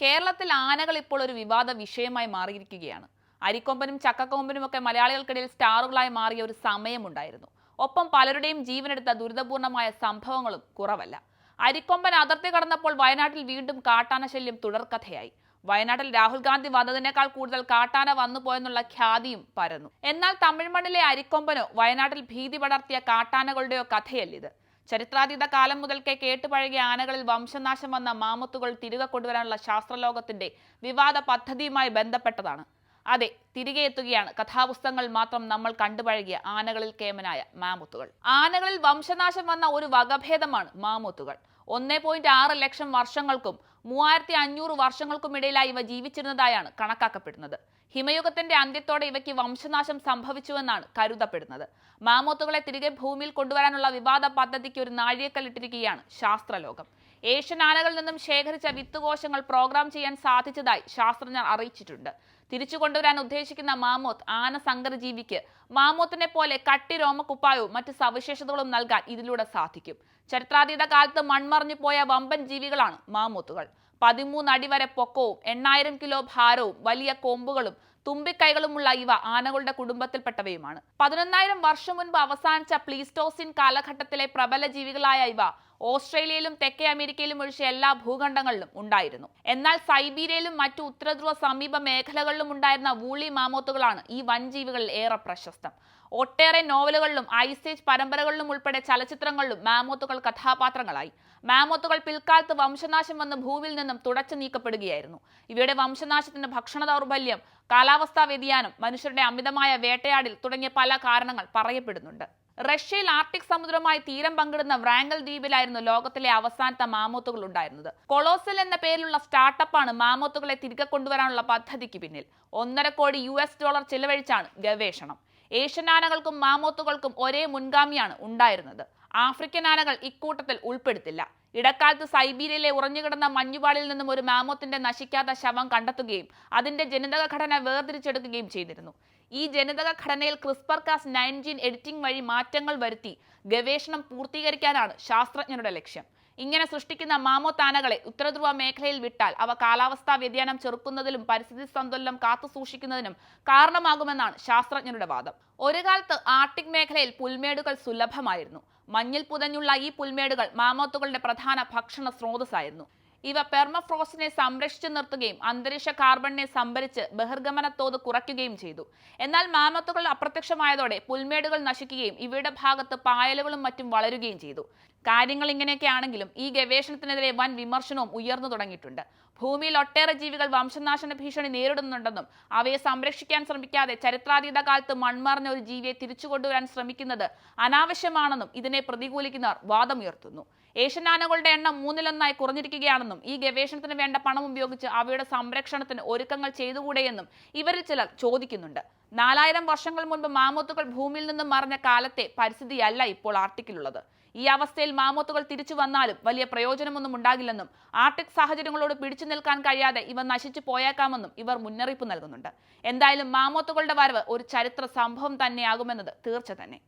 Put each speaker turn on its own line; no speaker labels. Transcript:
കേരളത്തിൽ ആനകൾ ഇപ്പോൾ ഒരു വിവാദ വിഷയമായി മാറിയിരിക്കുകയാണ്. അരിക്കൊമ്പനും ചക്കക്കൊമ്പനും ഒക്കെ മലയാളികൾക്കിടയിൽ സ്റ്റാറുകളായി മാറിയ ഒരു സമയമുണ്ടായിരുന്നു. ഒപ്പം പലരുടെയും ജീവനെടുത്ത ദുരിതപൂർണമായ സംഭവങ്ങളും കുറവല്ല. അരിക്കൊമ്പൻ അതിർത്തി കടന്നപ്പോൾ വയനാട്ടിൽ വീണ്ടും കാട്ടാന ശല്യം തുടർക്കഥയായി. വയനാട്ടിൽ രാഹുൽ ഗാന്ധി വന്നതിനേക്കാൾ കൂടുതൽ കാട്ടാന വന്നു പോയെന്നുള്ള ഖ്യാതിയും പരന്നു. എന്നാൽ തമിഴ്മണ്ണിലെ അരിക്കൊമ്പനോ വയനാട്ടിൽ ഭീതി പടർത്തിയ കാട്ടാനകളുടെയോ കഥയല്ലിത്. ചരിത്രാതീത കാലം മുതൽക്കേ കേട്ടുപഴകിയ ആനകളിൽ വംശനാശം വന്ന മാമത്തുകൾ തിരികെ കൊണ്ടുവരാനുള്ള ശാസ്ത്രലോകത്തിന്റെ വിവാദ പദ്ധതിയുമായി ബന്ധപ്പെട്ടതാണ്. അതെ തിരികെ എത്തുകയാണ്. കഥാപുസ്തകങ്ങൾ മാത്രം നമ്മൾ കണ്ടുപഴകിയ ആനകളിൽ കേമനായ മാമുത്തുകൾ. ആനകളിൽ വംശനാശം വന്ന ഒരു വകഭേദമാണ് മാമുത്തുകൾ. ഒന്നേ പോയിന്റ് ആറ് ലക്ഷം വർഷങ്ങൾക്കും മൂവായിരത്തി അഞ്ഞൂറ് വർഷങ്ങൾക്കുമിടയിലായി ഇവ ജീവിച്ചിരുന്നതായാണ് കണക്കാക്കപ്പെടുന്നത്. ഹിമയുഗത്തിന്റെ അന്ത്യത്തോടെ ഇവയ്ക്ക് വംശനാശം സംഭവിച്ചുവെന്നാണ് കരുതപ്പെടുന്നത്. മാമോത്തുകളെ തിരികെ ഭൂമിയിൽ കൊണ്ടുവരാനുള്ള വിവാദ പദ്ധതിക്ക് ഒരു നാഴികക്കല്ലിട്ടിരിക്കുകയാണ് ശാസ്ത്രലോകം. ഏഷ്യൻ ആനകളിൽ നിന്നും ശേഖരിച്ച വിത്തുകോശങ്ങൾ പ്രോഗ്രാം ചെയ്യാൻ സാധിച്ചതായി ശാസ്ത്രജ്ഞർ അറിയിച്ചിട്ടുണ്ട്. തിരിച്ചു കൊണ്ടുവരാൻ ഉദ്ദേശിക്കുന്ന മാമോത്ത് ആന സങ്കരജീവിക്ക് മാമോത്തിനെ പോലെ കട്ടി രോമക്കുപ്പായവും മറ്റ് സവിശേഷതകളും നൽകാൻ ഇതിലൂടെ സാധിക്കും. ചരിത്രാതീത കാലത്ത് മൺമറിഞ്ഞു പോയ വമ്പൻ ജീവികളാണ് മാമോത്തുകൾ. പതിമൂന്ന് അടി വരെ പൊക്കവും എണ്ണായിരം കിലോ ഭാരവും വലിയ കൊമ്പുകളും തുമ്പിക്കൈകളുമുള്ള ഇവ ആനകളുടെ കുടുംബത്തിൽപ്പെട്ടവയുമാണ്. പതിനൊന്നായിരം വർഷം മുൻപ് അവസാനിച്ച പ്ലീസ്റ്റോസിൻ കാലഘട്ടത്തിലെ പ്രബല ജീവികളായ ഇവ ഓസ്ട്രേലിയയിലും തെക്കേ അമേരിക്കയിലും ഒഴിച്ച് എല്ലാ ഭൂഖണ്ഡങ്ങളിലും ഉണ്ടായിരുന്നു. എന്നാൽ സൈബീരിയയിലും മറ്റു ഉത്തരധ്രുവ സമീപ മേഖലകളിലും ഉണ്ടായിരുന്ന വൂളി മാമോത്തുകളാണ് ഈ വൻജീവികളിൽ ഏറെ പ്രശസ്തം. ഒട്ടേറെ നോവലുകളിലും ഐസേജ് പരമ്പരകളിലും ഉൾപ്പെടെ ചലച്ചിത്രങ്ങളിലും മാമോത്തുകൾ കഥാപാത്രങ്ങളായി. മാമോത്തുകൾ പിൽക്കാലത്ത് വംശനാശം വന്ന് ഭൂവിൽ നിന്നും തുടച്ചു നീക്കപ്പെടുകയായിരുന്നു. ഇവയുടെ വംശനാശത്തിന്റെ ഭക്ഷണ ദൗർബല്യം കാലാവസ്ഥാ വ്യതിയാനം മനുഷ്യരുടെ അമിതമായ വേട്ടയാടിൽ തുടങ്ങിയ പല കാരണങ്ങൾ പറയപ്പെടുന്നുണ്ട്. റഷ്യയിൽ ആർട്ടിക് സമുദ്രവുമായി തീരം പങ്കിടുന്ന വ്രാങ്കൽ ദ്വീപിലായിരുന്നു ലോകത്തിലെ അവസാനത്തെ മാമോത്തുകൾ ഉണ്ടായിരുന്നത്. കൊളോസൽ എന്ന പേരിലുള്ള സ്റ്റാർട്ടപ്പാണ് മാമോത്തുകളെ തിരികെ കൊണ്ടുവരാനുള്ള പദ്ധതിക്ക് പിന്നിൽ. ഒന്നര കോടി യു എസ് ഡോളർ ചെലവഴിച്ചാണ് ഗവേഷണം. ഏഷ്യൻ ആനകൾക്കും മാമോത്തുകൾക്കും ഒരേ മുൻഗാമിയാണ് ഉണ്ടായിരുന്നത്. ആഫ്രിക്കൻ ആനകൾ ഇക്കൂട്ടത്തിൽ ഉൾപ്പെടുത്തില്ല. ഇടക്കാലത്ത് സൈബീരിയയിലെ ഉറഞ്ഞുകിടന്ന മഞ്ഞുപാളിൽ നിന്നും ഒരു മാമോത്തിന്റെ നശിക്കാത്ത ശവം കണ്ടെത്തുകയും അതിന്റെ ജനിതക ഘടന വേർതിരിച്ചെടുക്കുകയും ചെയ്തിരുന്നു. ഈ ജനിതക ഘടനയിൽ ക്രിസ്പർ കാസ് നയൻജീൻ എഡിറ്റിംഗ് വഴി മാറ്റങ്ങൾ വരുത്തി ഗവേഷണം പൂർത്തീകരിക്കാനാണ് ശാസ്ത്രജ്ഞരുടെ ലക്ഷ്യം. ഇങ്ങനെ സൃഷ്ടിക്കുന്ന മാമോത്താനകളെ ഉത്തരധ്രുവ മേഖലയിൽ വിട്ടാൽ അവ കാലാവസ്ഥാ വ്യതിയാനം ചെറുക്കുന്നതിലും പരിസ്ഥിതി സന്തുലനം കാത്തു സൂക്ഷിക്കുന്നതിനും കാരണമാകുമെന്നാണ് ശാസ്ത്രജ്ഞരുടെ വാദം. ഒരു കാലത്ത് ആർട്ടിക് മേഖലയിൽ പുൽമേടുകൾ സുലഭമായിരുന്നു. മഞ്ഞിൽ പുതഞ്ഞുള്ള ഈ പുൽമേടുകൾ മാമോത്തുകളുടെ പ്രധാന ഭക്ഷണ സ്രോതസ്സായിരുന്നു. ഇവ പെർമഫ്രോസ്റ്റിനെ സംരക്ഷിച്ചു നിർത്തുകയും അന്തരീക്ഷ കാർബണിനെ സംഭരിച്ച് ബഹിർഗമന തോത് കുറയ്ക്കുകയും ചെയ്തു. എന്നാൽ മാമത്തുകൾ അപ്രത്യക്ഷമായതോടെ പുൽമേടുകൾ നശിക്കുകയും ഇവയുടെ ഭാഗത്ത് പായലുകളും മറ്റും വളരുകയും ചെയ്തു. കാര്യങ്ങൾ ഇങ്ങനെയൊക്കെ ആണെങ്കിലും ഈ ഗവേഷണത്തിനെതിരെ വൻ വിമർശനവും ഉയർന്നു തുടങ്ങിയിട്ടുണ്ട്. ഭൂമിയിൽ ഒട്ടേറെ ജീവികൾ വംശനാശന ഭീഷണി നേരിടുന്നുണ്ടെന്നും അവയെ സംരക്ഷിക്കാൻ ശ്രമിക്കാതെ ചരിത്രാതീത കാലത്ത് മൺമറഞ്ഞ ഒരു ജീവിയെ തിരിച്ചുകൊണ്ടുവരാൻ ശ്രമിക്കുന്നത് അനാവശ്യമാണെന്നും ഇതിനെ പ്രതികൂലിക്കുന്നവർ വാദമുയർത്തുന്നു. ഏഷ്യൻ ആനകളുടെ എണ്ണം മൂന്നിലൊന്നായി കുറഞ്ഞിരിക്കുകയാണെന്നും ഈ ഗവേഷണത്തിന് വേണ്ട പണം ഉപയോഗിച്ച് അവയുടെ സംരക്ഷണത്തിന് ഒരുക്കങ്ങൾ ചെയ്തുകൂടെയെന്നും ഇവരിൽ ചിലർ ചോദിക്കുന്നുണ്ട്. നാലായിരം വർഷങ്ങൾ മുൻപ് മാമോത്തുകൾ ഭൂമിയിൽ നിന്നും മറഞ്ഞ കാലത്തെ പരിസ്ഥിതിയല്ല ഇപ്പോൾ ആർട്ടിക്കിലുള്ളത്. ഈ അവസ്ഥയിൽ മാമോത്തുകൾ തിരിച്ചു വന്നാലും വലിയ പ്രയോജനമൊന്നും ഉണ്ടാകില്ലെന്നും ആർട്ടിക് സാഹചര്യങ്ങളോട് പിടിച്ചു നിൽക്കാൻ കഴിയാതെ ഇവ നശിച്ചു പോയേക്കാമെന്നും ഇവർ മുന്നറിയിപ്പ് നൽകുന്നുണ്ട്. എന്തായാലും മാമോത്തുകളുടെ വരവ് ഒരു ചരിത്ര സംഭവം തന്നെയാകുമെന്നത് തീർച്ച തന്നെ